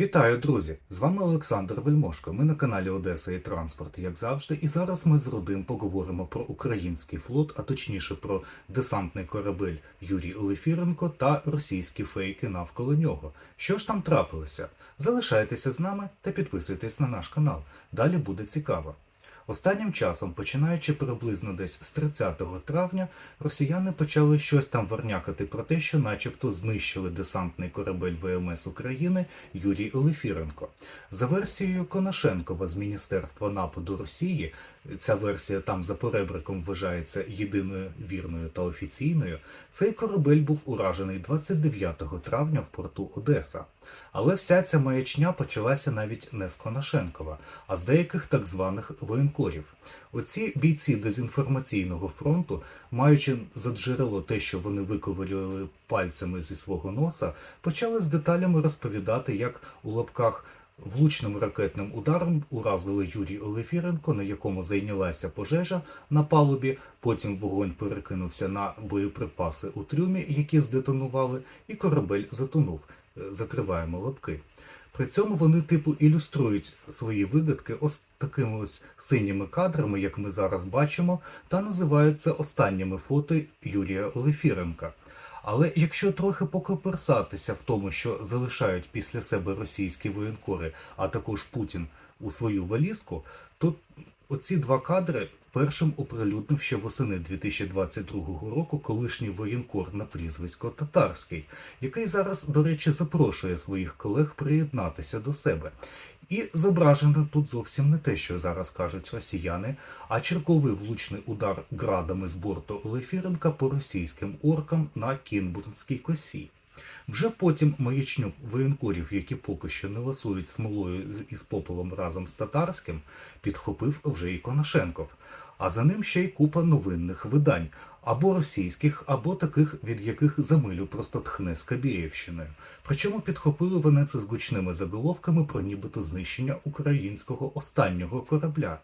Вітаю, друзі! З вами Олександр Вельмошко. Ми на каналі Одеса і Транспорт, як завжди. І зараз ми з родим поговоримо про український флот, а точніше про десантний корабель Юрій Олефіренко та російські фейки навколо нього. Що ж там трапилося? Залишайтеся з нами та підписуйтесь на наш канал. Далі буде цікаво. Останнім часом, починаючи приблизно десь з 30 травня, росіяни почали щось там варнякати про те, що начебто знищили десантний корабель ВМС України Юрій Олефіренко. За версією Конашенкова з Міністерства нападу Росії, ця версія там за поребриком вважається єдиною вірною та офіційною. Цей корабель був уражений 29 травня в порту Одеса. Але вся ця маячня почалася навіть не з Конашенкова, а з деяких так званих воєнкорів. Оці бійці дезінформаційного фронту, маючи за джерело те, що вони виковирювали пальцями зі свого носа, почали з деталями розповідати, як у лапках влучним ракетним ударом уразили Юрій Олефіренко, на якому зайнялася пожежа на палубі. Потім вогонь перекинувся на боєприпаси у трюмі, які здетонували, і корабель затонув. Закриваємо лапки. При цьому вони, типу, ілюструють свої вигадки ось такими ось синіми кадрами, як ми зараз бачимо, та називають це останніми фото Юрія Олефіренка. Але якщо трохи покоперсатися в тому, що залишають після себе російські воєнкори, а також Путін у свою валізку, то оці два кадри першим оприлюднив ще восени 2022 року колишній воєнкор на прізвисько Татарський, який зараз, до речі, запрошує своїх колег приєднатися до себе. І зображено тут зовсім не те, що зараз кажуть росіяни, а черговий влучний удар градами з борту Олефіренка по російським оркам на Кінбурнській косі. Вже потім маячню воєнкорів, які поки що не ласують смолою із попелом разом з татарським, підхопив вже і Конашенков. А за ним ще й купа новинних видань, або російських, або таких, від яких за милю просто тхне з Кабіївщиною. Причому підхопили вони це з гучними заголовками про нібито знищення українського останнього корабля.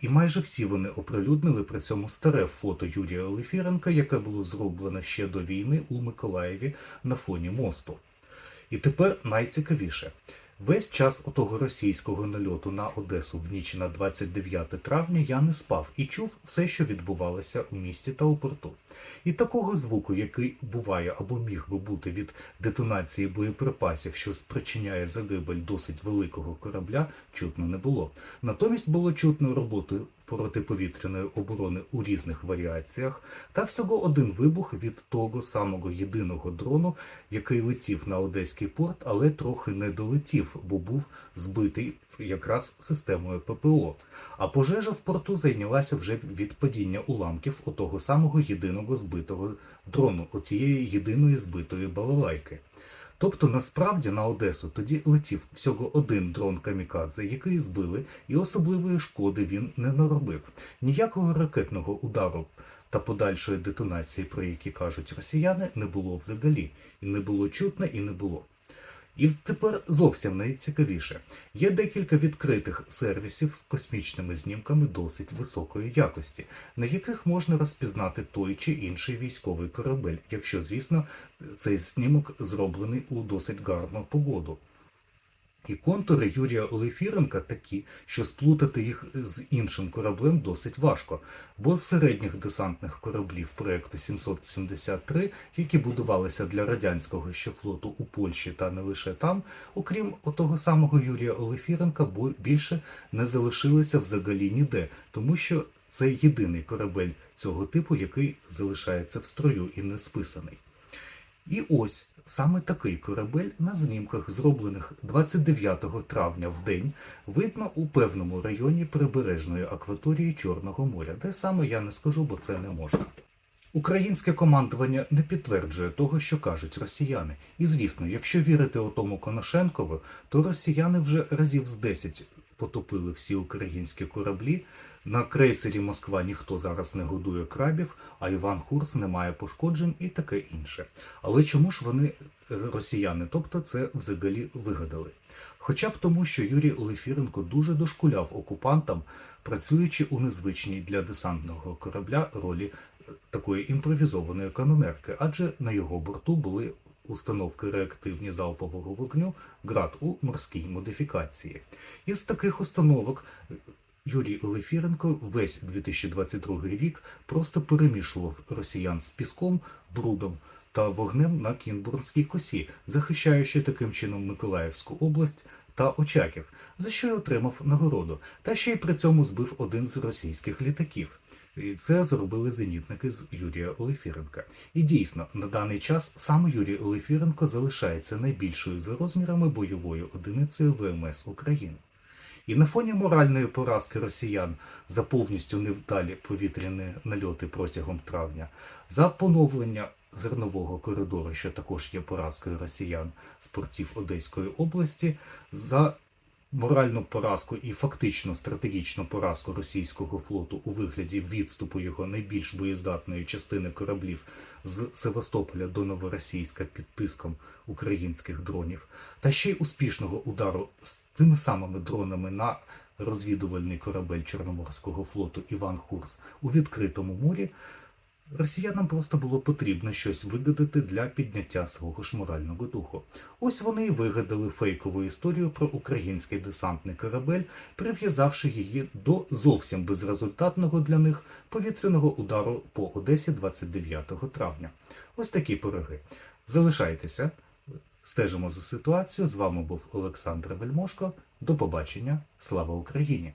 І майже всі вони оприлюднили при цьому старе фото Юрія Олефіренка, яке було зроблено ще до війни у Миколаєві на фоні мосту. І тепер найцікавіше. Весь час отого російського нальоту на Одесу в ніч на 29 травня я не спав і чув все, що відбувалося у місті та у порту. І такого звуку, який буває або міг би бути від детонації боєприпасів, що спричиняє загибель досить великого корабля, чутно не було. Натомість було чутно роботу протиповітряної оборони у різних варіаціях, та всього один вибух від того самого єдиного дрону, який летів на Одеський порт, але трохи не долетів, бо був збитий якраз системою ППО. А пожежа в порту зайнялася вже від падіння уламків отого самого єдиного збитого дрону, отієї єдиної збитої балалайки. Тобто насправді на Одесу тоді летів всього один дрон Камікадзе, який збили, і особливої шкоди він не наробив. Ніякого ракетного удару та подальшої детонації, про які кажуть росіяни, не було взагалі, і не було чутно, і не було. І тепер зовсім найцікавіше. Є декілька відкритих сервісів з космічними знімками досить високої якості, на яких можна розпізнати той чи інший військовий корабель, якщо, звісно, цей знімок зроблений у досить гарну погоду. І контури Юрія Олефіренка такі, що сплутати їх з іншим кораблем досить важко, бо з середніх десантних кораблів проекту 773, які будувалися для радянського ще флоту у Польщі та не лише там, окрім отого самого Юрія Олефіренка, більше не залишилося взагалі ніде, тому що це єдиний корабель цього типу, який залишається в строю і не списаний. І ось саме такий корабель на знімках, зроблених 29 травня в день, видно у певному районі прибережної акваторії Чорного моря, де саме я не скажу, бо це не можна. Українське командування не підтверджує того, що кажуть росіяни. І звісно, якщо вірити отому Коношенкову, то росіяни вже разів з 10 потопили всі українські кораблі. На крейсері Москва ніхто зараз не годує крабів, а Іван Хурс не має пошкоджень і таке інше. Але чому ж вони е, росіяни, тобто це взагалі вигадали? Хоча б тому, що Юрій Олефіренко дуже дошкуляв окупантам, працюючи у незвичній для десантного корабля ролі е, такої імпровізованої канонерки, адже на його борту були установки реактивні залпового вогню ГРАД у морській модифікації. Із таких установок Юрій Олефіренко весь 2022 рік просто перемішував росіян з піском, брудом та вогнем на Кінбурнській косі, захищаючи таким чином Миколаївську область та Очаків, за що й отримав нагороду, та ще й при цьому збив один з російських літаків. І це зробили зенітники з Юрія Олефіренка. І дійсно, на даний час саме Юрій Олефіренко залишається найбільшою за розмірами бойовою одиницею ВМС України. І на фоні моральної поразки росіян за повністю невдалі повітряні нальоти протягом травня, за поновлення зернового коридору, що також є поразкою росіян з портів Одеської області, за моральну поразку і фактично стратегічну поразку російського флоту у вигляді відступу його найбільш боєздатної частини кораблів з Севастополя до Новоросійська під тиском українських дронів, та ще й успішного удару з тими самими дронами на розвідувальний корабель Чорноморського флоту Іван Хурс у відкритому морі. Росіянам просто було потрібно щось вигадати для підняття свого ж морального духу. Ось вони і вигадали фейкову історію про український десантний корабель, прив'язавши її до зовсім безрезультатного для них повітряного удару по Одесі 29 травня. Ось такі пироги. Залишайтеся, стежимо за ситуацією. З вами був Олександр Вельмошко. До побачення. Слава Україні!